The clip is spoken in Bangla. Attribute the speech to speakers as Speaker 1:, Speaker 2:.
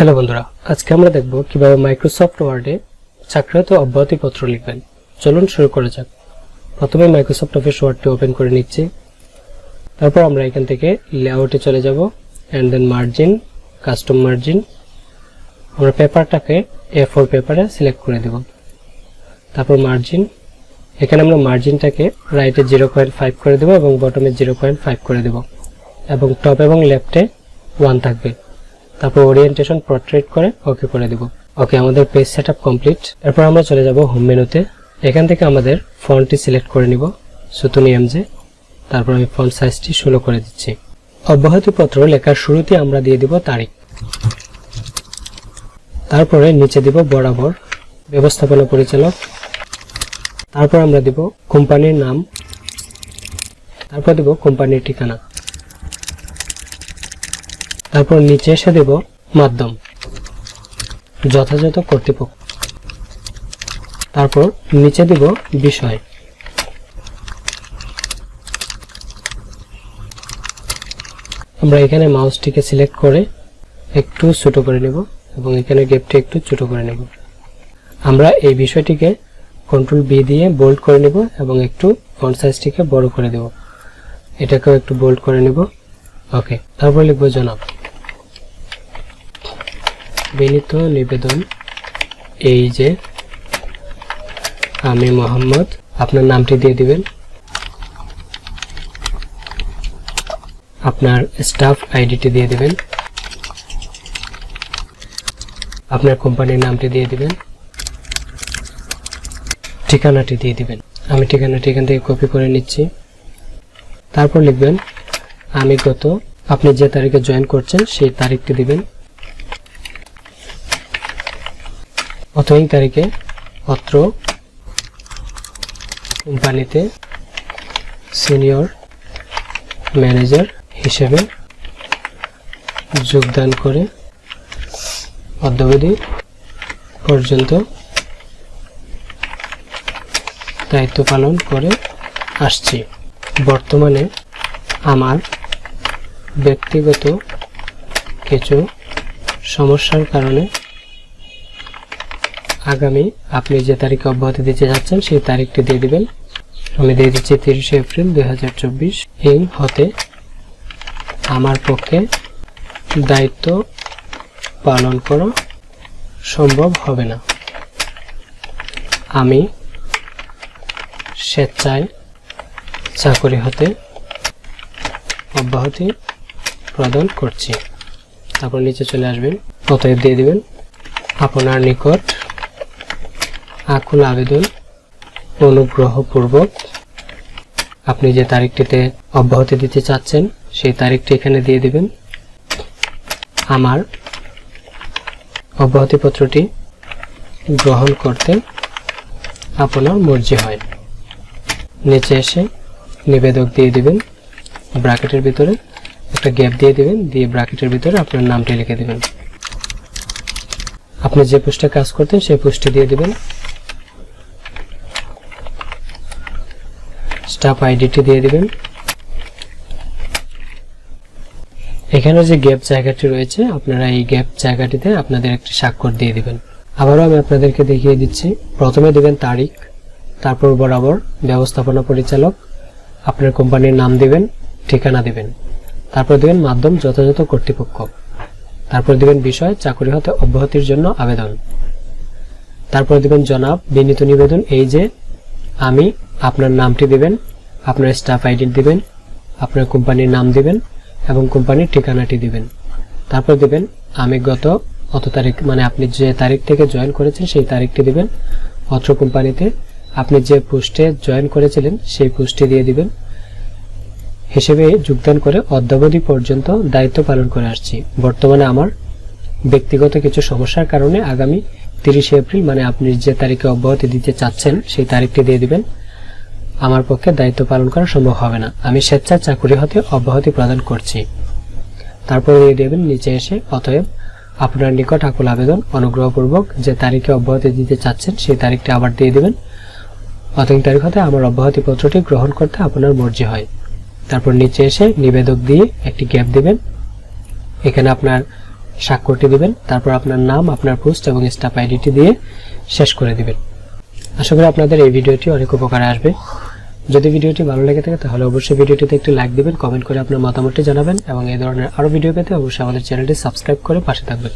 Speaker 1: হ্যালো বন্ধুরা, আজকে আমরা দেখব কীভাবে মাইক্রোসফট ওয়ার্ডে চাকরিরত অব্যাহতি পত্র লিখবেন। চলুন শুরু করা যাক। প্রথমে মাইক্রোসফট অফিস ওয়ার্ডটি ওপেন করে নিচ্ছি। তারপর আমরা এখান থেকে লেআউটে চলে যাব and then margin custom margin আমরা পেপারটাকে এ ফোর পেপারে সিলেক্ট করে দেব। তারপর মার্জিন এখানে আমরা মার্জিনটাকে রাইটে জিরো পয়েন্ট ফাইভ করে দেবো এবং বটমে জিরো পয়েন্ট ফাইভ করে দেব। এবং টপ এবং লেফটে ওয়ান থাকবে। তারপর ওরিয়েন্টেশন পোর্ট্রেট করে ওকে করে দেব। ওকে আমাদের পেজ সেটআপ কমপ্লিট এরপর আমরা চলে যাব হোম মেনুতে এখান থেকে আমাদের ফন্টটি সিলেক্ট করে নিব, সুতুনি এমজে তারপর আমি ফন্ট সাইজটি ষোলো করে দিচ্ছি। অব্যাহতিপত্র লেখার শুরুতে আমরা দিয়ে দিব তারিখ। তারপরে নিচে দিব বরাবর ব্যবস্থাপনা পরিচালক। তারপর আমরা দিব কোম্পানির নাম। তারপর দিব কোম্পানির ঠিকানা। তারপর নিচে এসে দেব মাধ্যম। যথাযথ কর্তৃপক্ষ। তারপর নিচে দিব বিষয়। আমরা এখানে মাউসটিকে সিলেক্ট করে একটু ছোট করে নেব এবং এখানে গেপটি একটু ছোট করে নেব। আমরা এই বিষয়টিকে কন্ট্রোল বি দিয়ে বোল্ড করে নেব এবং একটু ফন্ট সাইজটিকে বড় করে দেব। এটাকেও একটু বোল্ড করে নেব। ওকে তারপর লিখব জনাব। বিনীত নিবেদন এই যে আমি মোহাম্মদ, আপনার নামটি দিয়ে দিবেন। আপনার স্টাফ আইডিটি দিয়ে দিবেন। আপনার কোম্পানির নামটি দিয়ে দিবেন। ঠিকানাটি দিয়ে দিবেন। আমি ঠিকানাটি এখান থেকে কপি করে নিচ্ছি। তারপর লিখবেন, আমি গত, আপনি যে তারিখে জয়েন করছেন, সেই তারিখটি দিবেন। অথবা তারিখে অত্র কোম্পানিতে সিনিয়র ম্যানেজার হিসেবে যোগদান করে অদ্যাবধি পর্যন্ত দায়িত্ব পালন করে আসছি। বর্তমানে আমার ব্যক্তিগত কিছু সমস্যার কারণে আগামী আপনি যে তারিখে অব্যাহতি দিতে যাচ্ছেন, সেই তারিখটি দিয়ে দিবেন। আমি দিয়ে দিচ্ছি তিরিশে এপ্রিল দুই হাজার চব্বিশ। হতে আমার পক্ষে দায়িত্ব পালন করা সম্ভব হবে না। আমি স্বেচ্ছায় চাকরি হতে অব্যাহতি প্রদান করছি। তারপর নিচে চলে আসবেন। অতএব দিয়ে দিবেন। আপনার নিকট আকুল আবেদন, অনুগ্রহপূর্বক আপনি যে তারিখটিতে অব্যাহতি দিতে চাচ্ছেন, সেই তারিখটি এখানে দিয়ে দিবেন। আমার অব্যাহতিপত্রটি গ্রহণ করতে আপনার মর্জি হয়। নিচে এসে নিবেদক দিয়ে দিবেন, ব্র্যাকেটের ভিতরে একটা গ্যাপ দিয়ে দিবেন, দিয়ে ব্র্যাকেটের ভিতরে আপনার নামটি লিখে দিবেন। আপনি যে পোস্টে কাজ করতেন, সেই পোস্টে দিয়ে দিবেন। স্টাফ আইডিটি দিয়ে দিবেন। এখানে যে গ্যাপ জায়গাটি রয়েছে, আপনারা এই গ্যাপ জায়গাটিতে আপনাদের একটি স্বাক্ষর দিয়ে দিবেন। আবারও আমি আপনাদেরকে দেখিয়ে দিচ্ছি, প্রথমে দিবেন তারিখ, তারপর বরাবর ব্যবস্থাপনা পরিচালক, আপনার কোম্পানির নাম দিবেন, ঠিকানা দিবেন। তারপর দিবেন মাধ্যম যথাযথ কর্তৃপক্ষ। তারপর দিবেন বিষয়, চাকরি হতে অব্যাহতির জন্য আবেদন। তারপর দিবেন জনাব, বিনীত নিবেদন, এই যে, আমি আপনার নামটি দিবেন, আপনার স্টাফ আইডি দিবেন, আপনার কোম্পানির নাম দিবেন এবং কোম্পানির ঠিকানাটি দিবেন। তারপর দিবেন, আমি গত অত তারিখ মানে আপনি যে তারিখ থেকে জয়েন করেছেন সেই তারিখটি দিবেন। অত্র কোম্পানিতে আপনি যে পোস্টে জয়েন করেছিলেন সেই পোস্টে দিয়ে দিবেন। হিসেবে যোগদান করে অদ্যাবধি পর্যন্ত দায়িত্ব পালন করে আসছি। বর্তমানে আমার ব্যক্তিগত কিছু সমস্যার কারণে আগামী তিরিশে এপ্রিল মানে আপনি যে তারিখে অব্যাহতি দিতে চাচ্ছেন সেই তারিখটি দিয়ে দিবেন। আমার পক্ষে দায়িত্ব পালন করা সম্ভব হবে না। আমি স্বেচ্ছায় চাকুরি হতে অব্যাহতি প্রদান করছি। তারপরে দিয়ে দেবেন নিচে এসে, অতএব আপনার নিকট আকুল আবেদন অনুগ্রহপূর্বক যে তারিখে অব্যাহতি দিতে চাচ্ছেন, সেই তারিখটি আবার দিয়ে দেবেন। অতএব তারিখ হতে আমার অব্যাহতি পত্রটি গ্রহণ করতে আপনার মর্জি হয়। তারপর নিচে এসে নিবেদক দিয়ে একটি গ্যাপ দিবেন। এখানে আপনার স্বাক্ষরটি দিবেন। তারপর আপনার নাম, আপনার পোস্ট এবং স্টাফ আইডিটি দিয়ে শেষ করে দিবেন। আশা করি আপনাদের এই ভিডিওটি অনেক উপকারে আসবে। যদি ভিডিওটি ভালো লেগে থাকে, তাহলে অবশ্যই ভিডিওটিতে একটি লাইক দেবেন কমেন্ট করে আপনার মতামতটি জানাবেন, এবং এই ধরনের আরও ভিডিও পেতে অবশ্যই আমাদের চ্যানেলটি সাবস্ক্রাইব করে পাশে থাকবেন।